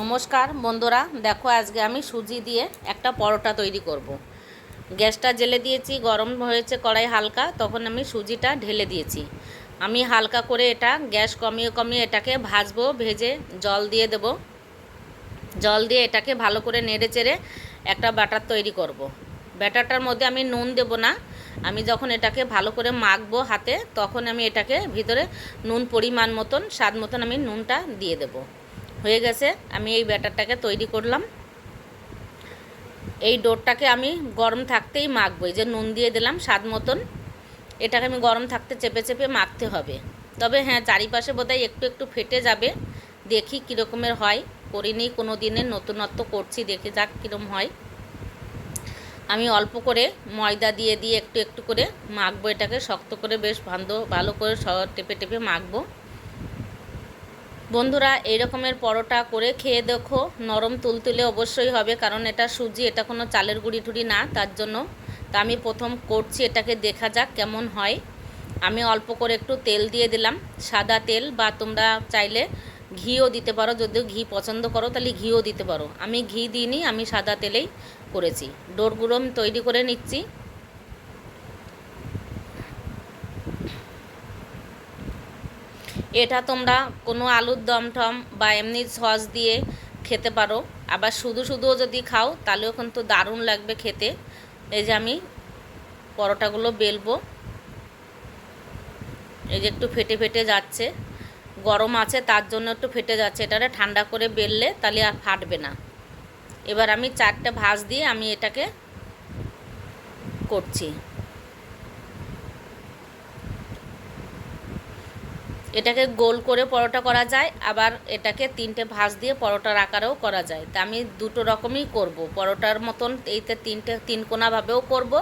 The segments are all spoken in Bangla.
নমস্কার, বন্ধুরা, দেখো আজকে আমি সুজি দিয়ে একটা পরোটা তৈরি করব। গ্যাসটা জেলে দিয়েছি, গরম হয়েছে কড়াই হালকা, তখন আমি সুজিটা ঢেলে দিয়েছি আমি হালকা করে এটা গ্যাস কমিয়ে কমিয়ে এটাকে ভাজবো, ভেজে জল দিয়ে দেব জল দিয়ে এটাকে ভালো করে নেড়ে চেড়ে একটা ব্যাটার তৈরি করব। ব্যাটারটার মধ্যে আমি নুন দেব না আমি যখন এটাকে ভালো করে মাখবো হাতে, তখন আমি এটাকে ভিতরে নুন পরিমাণ মতন, স্বাদ মতন আমি নুনটা দিয়ে দেবো হয়ে গেছে। আমি এই ব্যাটারটাকে তৈরি করলাম। এই ডোরটাকে আমি গরম থাকতেই মাখবো। যে নুন দিয়ে দিলাম স্বাদ মতন। এটাকে আমি গরম থাকতে চেপে চেপে মাখতে হবে। তবে হ্যাঁ চারিপাশে বোধহয় একটু একটু ফেটে যাবে। দেখি কীরকমের হয়। করিনি কোনো দিনে নতুনত্ব করছি, দেখে যাক কীরকম হয়। আমি অল্প করে ময়দা দিয়ে দিয়ে একটু একটু করে মাখবো এটাকে। শক্ত করে বেশ ভালো ভালো করে টেপে টেপে মাখবো। বন্ধুরা, এই রকমের পরোটা করে খেয়ে দেখো। নরম তুলতুলে অবশ্যই হবে, কারণ এটা সুজি, এটা কোনো চালের গুঁড়ি টুড়ি না, তার জন্য। তা আমি প্রথম করছি, এটাকে দেখা যাক কেমন হয়। আমি অল্প করে একটু তেল দিয়ে দিলাম। সাদা তেল, বা তোমরা চাইলে ঘিও দিতে পারো, যদিও ঘি পছন্দ করো, তাহলে ঘিও দিতে পারো। আমি ঘি দিইনি, আমি সাদা তেলেই করেছি। ডোরগুলো তৈরি করে নিচ্ছি। এটা তোমরা কোনো আলুর দম টম বা এমনি সস দিয়ে খেতে পারো। আবার শুধু শুধুও যদি খাও, তাহলেও কিন্তু দারুণ লাগবে খেতে। এই যে আমি পরোটাগুলো বেলবো। এই যে একটু ফেটে ফেটে যাচ্ছে। গরম আছে, তার জন্য একটু ফেটে যাচ্ছে। এটারে ঠান্ডা করে বেললে তাহলে আর ফাটবে না। এবার আমি চারটে ভাজ দিয়ে আমি এটাকে করছি। এটাকে গোল করে পরোটা করা যায়, আবার এটাকে তিনটে ভাঁজ দিয়ে পরোটার আকারেও করা যায়। তা আমি দুটো রকমই করব। পরোটার মতন এইতে তিনটে, তিন কোনাভাবেও করব,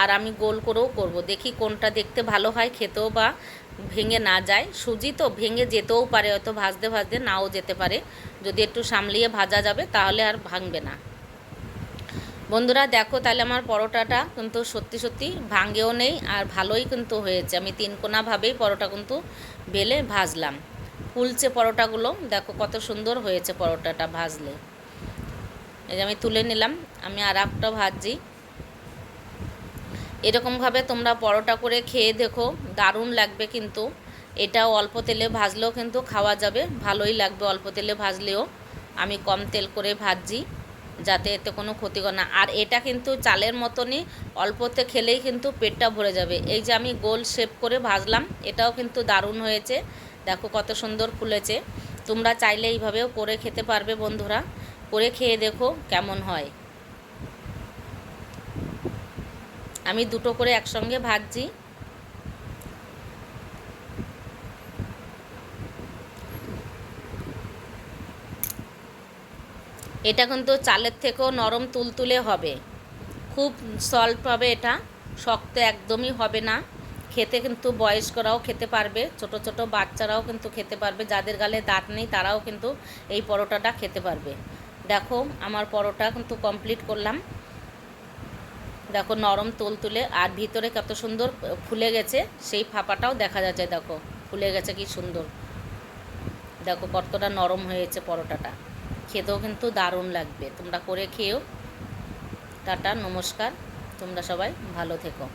আর আমি গোল করেও করব। দেখি কোনটা দেখতে ভালো হয়, খেতেও বা ভেঙে না যায়। সুজি তো ভেঙে যেতেও পারে, হয়তো ভাজতে ভাজতে নাও যেতে পারে। যদি একটু সামলিয়ে ভাজা যাবে, তাহলে আর ভাঙবে না। বন্ধুরা, দেখো তাহলে আমার পরোটাটা কিন্তু সত্যি সত্যি ভাঙ্গেও নেই আর ভালোই কিন্তু হয়েছে। আমি তিন কোনাভাবেই পরোটা কিন্তু বেলে ভাজলাম। ফুলছে পরোটাগুলো। দেখো কত সুন্দর হয়েছে পরোটাটা ভাজলে। এই যে আমি তুলে নিলাম। আমি আর একটা ভাজি। এরকমভাবে তোমরা পরোটা করে খেয়ে দেখো। দারুণ লাগবে কিন্তু। এটাও অল্প তেলে ভাজলেও কিন্তু খাওয়া যাবে। ভালোই লাগবে অল্প তেলে ভাজলেও। আমি কম তেল করে ভাজি। যাতে এতে কোনো ক্ষতিকর না। আর এটা কিন্তু চালের মতনই অল্পতে খেলেই কিন্তু পেটটা ভরে যাবে। এই যে আমি গোল শেপ করে ভাজলাম, এটাও কিন্তু দারুণ হয়েছে। দেখো কত সুন্দর ফুলেছে। তোমরা চাইলে এইভাবেও করে খেতে পারবে বন্ধুরা। করে খেয়ে দেখো কেমন হয়। আমি দুটো করে একসঙ্গে ভাজছি। এটা কিন্তু চালের থেকেও নরম তুলতুলে হবে। খুব সল্ট হবে এটা, শক্ত একদমই হবে না। খেতে কিন্তু বয়স্করাও খেতে পারবে, ছোট ছোট বাচ্চারাও কিন্তু খেতে পারবে, যাদের গালে দাঁত নেই তারাও কিন্তু এই পরোটাটা খেতে পারবে। দেখো, আমার পরোটা কিন্তু কমপ্লিট করলাম। দেখো, নরম তুলে আর ভিতরে কত সুন্দর ফুলে গেছে, সেই ফাঁপাটাও দেখা যাচ্ছে, দেখো। ফুলে গেছে কি সুন্দর। দেখো, কতটা নরম হয়েছে পরোটাটা। খেতেও কিন্তু দারুণ লাগবে। তোমরা করে খেয়েও টাটা নমস্কার। তোমরা সবাই ভালো থেকো।